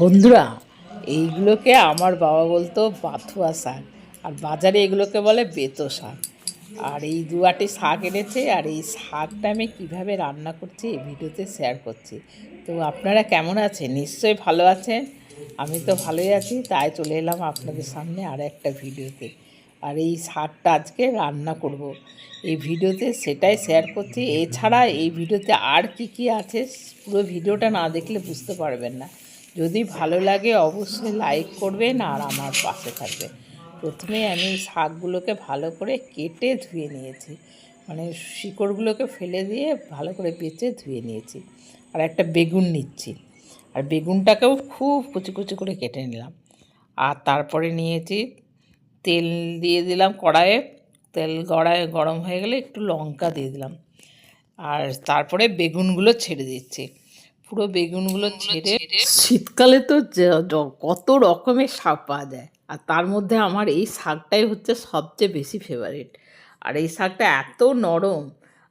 বন্ধুরা, এইগুলোকে আমার বাবা বলতো বাথুয়া শাক, আর বাজারে এগুলোকে বলে বেতো শাক। আর এই দু আটি শাক এনেছে, আর এই শাকটা আমি কীভাবে রান্না করছি এই ভিডিওতে শেয়ার করছি। তো আপনারা কেমন আছেন? নিশ্চয়ই ভালো আছেন। আমি তো ভালোই আছি, তাই চলে এলাম আপনাদের সামনে আর একটা ভিডিওতে। আর এই শাকটা আজকে রান্না করব। এই ভিডিওতে সেটাই শেয়ার করছি। এছাড়া এই ভিডিওতে আর কি কি আছে, পুরো ভিডিওটা না দেখলে বুঝতে পারবেন না। যদি ভালো লাগে অবশ্যই লাইক করবেন আর আমার পাশে থাকবেন। প্রথমে আমি শাকগুলোকে ভালো করে কেটে ধুয়ে নিয়েছি। মানে শিকড়গুলোকে ফেলে দিয়ে ভালো করে বেচে ধুয়ে নিয়েছি। আর একটা বেগুন নিচ্ছি। আর বেগুনটাকেও খুব কুচি কুচি করে কেটে নিলাম। আর তারপরে নিয়েছি তেল দিয়ে দিলাম কড়াইয়ে। তেল কড়াইয়ে গরম হয়ে গেলে একটু লঙ্কা দিয়ে দিলাম। আর তারপরে বেগুনগুলো ছেড়ে দিচ্ছি। পুরো বেগুনগুলো ছেড়ে শীতকালে তো কত রকমের শাক পাওয়া যায়। আর তার মধ্যে আমার এই শাকটাই হচ্ছে সবচেয়ে বেশি ফেভারিট আর এই শাকটা এত নরম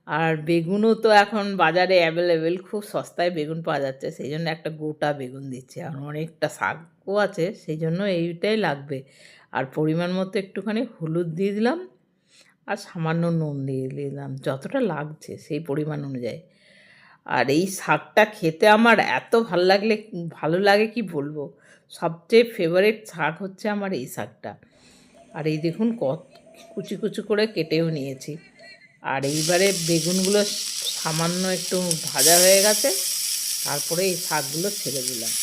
আর বেগুনও তো এখন বাজারে অ্যাভেলেবেল খুব সস্তায় বেগুন পাওয়া যাচ্ছে। সেই জন্য একটা গোটা বেগুন দিচ্ছে। আর অনেকটা শাকও আছে সেই জন্য এইটাই লাগবে। আর পরিমাণ মতো একটুখানি হলুদ দিয়ে দিলাম আর সামান্য নুন দিয়ে দিলাম। যতটা লাগছে সেই পরিমাণ অনুযায়ী। আর এই শাকটা খেতে আমার এত ভালো লাগলে, ভালো লাগে কি বলব? সবচেয়ে ফেভারিট শাক হচ্ছে আমার এই শাকটা। আর এই দেখুন কত কুচি কুচি করে কেটেও নিয়েছি। আর এইবারে বেগুনগুলো সামান্য একটু ভাজা হয়ে গেছে, তারপরে এই শাকগুলো ছেড়ে দিলাম।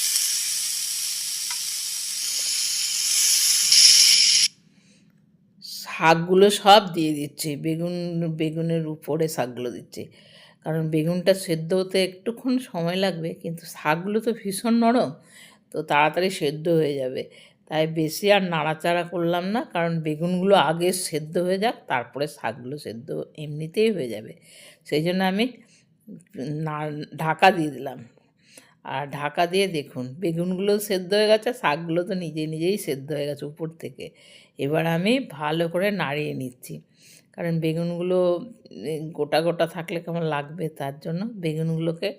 শাকগুলো সব দিয়ে দিচ্ছে, বেগুন, বেগুনের উপরে শাকগুলো দিচ্ছি। কারণ বেগুনটা সেদ্ধ হতে একটুক্ষণ সময় লাগবে, কিন্তু শাকগুলো তো ভীষণ নরম, তো তাড়াতাড়ি সেদ্ধ হয়ে যাবে। তাই বেশি আর নাড়াচাড়া করলাম না, কারণ বেগুনগুলো আগে সেদ্ধ হয়ে যাক, তারপরে শাকগুলো সেদ্ধ এমনিতেই হয়ে যাবে। সেই জন্য আমি না, ঢাকা দিয়ে দিলাম। আর ঢাকা দিয়ে দেখুন, বেগুনগুলো সেদ্ধ হয়ে গেছে, শাকগুলো তো নিজে নিজেই সেদ্ধ হয়ে গেছে উপর থেকে। এবার আমি ভালো করে নাড়িয়ে নিচ্ছি। কারণ বেগুনগুলো গোটা গোটা থাকলে কেমন লাগবে? তার জন্য বেগুনগুলোকে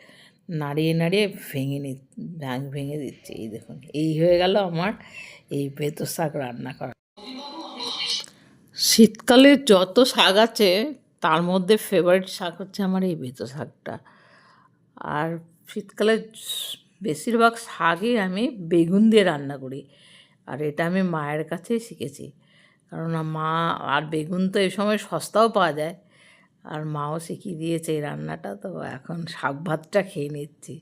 নাড়িয়ে নাড়িয়ে ভেঙে নি ভাঙ- ভেঙে দিচ্ছি। এই দেখুন, এই হয়ে গেল আমার এই বেতো শাক রান্না করা। শীতকালে যত শাক আছে, তার মধ্যে ফেভারিট শাক হচ্ছে আমার এই বেতো শাকটা। আর শীতকালে বেশিরভাগ শাকই আমি বেগুন দিয়ে রান্না করি। আর এটা আমি মায়ের কাছেই শিখেছি। কারণ মা আর বেগুন তো এই সময় সস্তাও পাওয়া যায়। আর মাও শিখিয়ে দিয়েছে এই রান্নাটা, তো এখন শাক ভাতটা খেয়ে নিচ্ছি।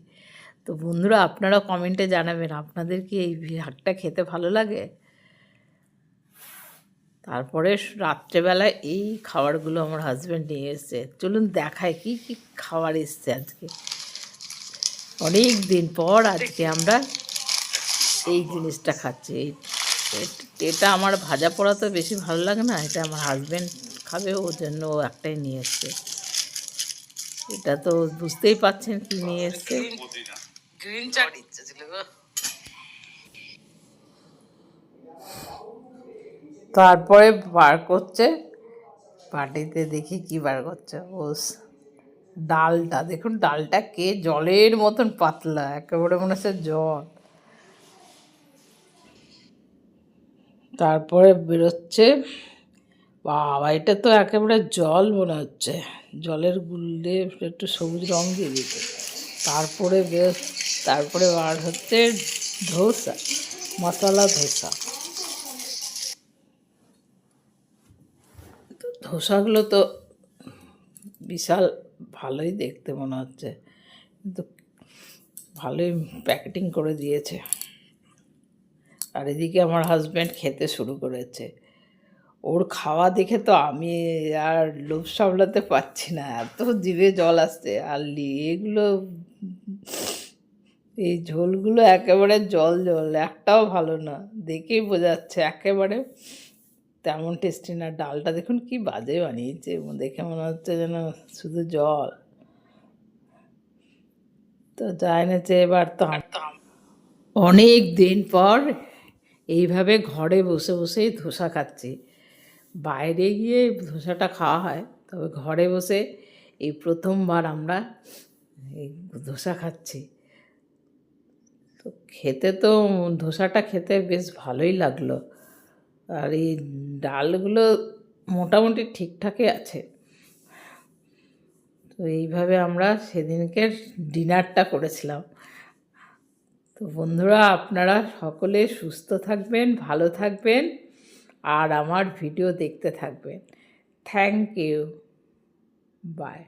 তো বন্ধুরা, আপনারা কমেন্টে জানাবেন, আপনাদের কি এই শাকটা খেতে ভালো লাগে? তারপরে রাত্রেবেলায় এই খাবারগুলো আমার হাজব্যান্ড নিয়ে এসছে। চলুন দেখায় কি কি খাবার এসছে আজকে। অনেক দিন পর আজকে আমরা এই জিনিসটা খাচ্ছি, এই এট- এটা আমার ভাজা পোড়া তো বেশি ভালো লাগে না এটা আমার হাজব্যান্ড খাবে ওর জন্য ও একটাই নিয়ে এসছে। এটা তো বুঝতেই পাচ্ছেন কি নিয়ে এসছে। গ্রিন চাট ইচ্ছে ছিল গো। তারপরে বার করছে বাটিতে দেখি কি বার করছে। ও ডালটা দেখুন ডালটা কে জলের মতন পাতলা একেবারে মনে হচ্ছে জল। তারপরে বেরোচ্ছে। বাবা, এটা তো একেবারে জল মনে হচ্ছে। জলের গুললে একটু সবুজ রং দিয়ে দিতে। তারপরে বের তারপরে বার হচ্ছে ধোসা, মশলা ধোসা। ধোসাগুলো তো বিশাল ভালোই দেখতে মনে হচ্ছে। কিন্তু ভালোই প্যাকেটিং করে দিয়েছে। আর এদিকে আমার হাজব্যান্ড খেতে শুরু করেছে। ওর খাওয়া দেখে তো আমি আর লোভ সামলাতে পারছি না, এত জিভে জল আসছে। আর এগুলো, এই ঝোলগুলো একেবারে জল জল, একটাও ভালো না। দেখেই বোঝা যাচ্ছে একেবারে তেমন টেস্টি না। ডালটা দেখুন কি বাজে বানিয়েছে, দেখে মনে হচ্ছে যেন শুধু জল। তো যা এনেছে এবার তো অনেক দিন পর এইভাবে ঘরে বসে বসেই ধোসা খাচ্ছি। বাইরে গিয়ে ধোসাটা খাওয়া হয়, তবে ঘরে বসে এই প্রথমবার আমরা এই ধোসা খাচ্ছি। তো খেতে তো ধোসাটা খেতে বেশ ভালোই লাগল। আর এই ডালগুলো মোটামুটি ঠিকঠাকই আছে। তো এইভাবে আমরা সেদিনকে ডিনারটা করেছিলাম। তো বন্ধুরা, আপনারা সকলে সুস্থ থাকবেন, ভালো থাকবেন আর আমার ভিডিও দেখতে থাকবেন। Thank you by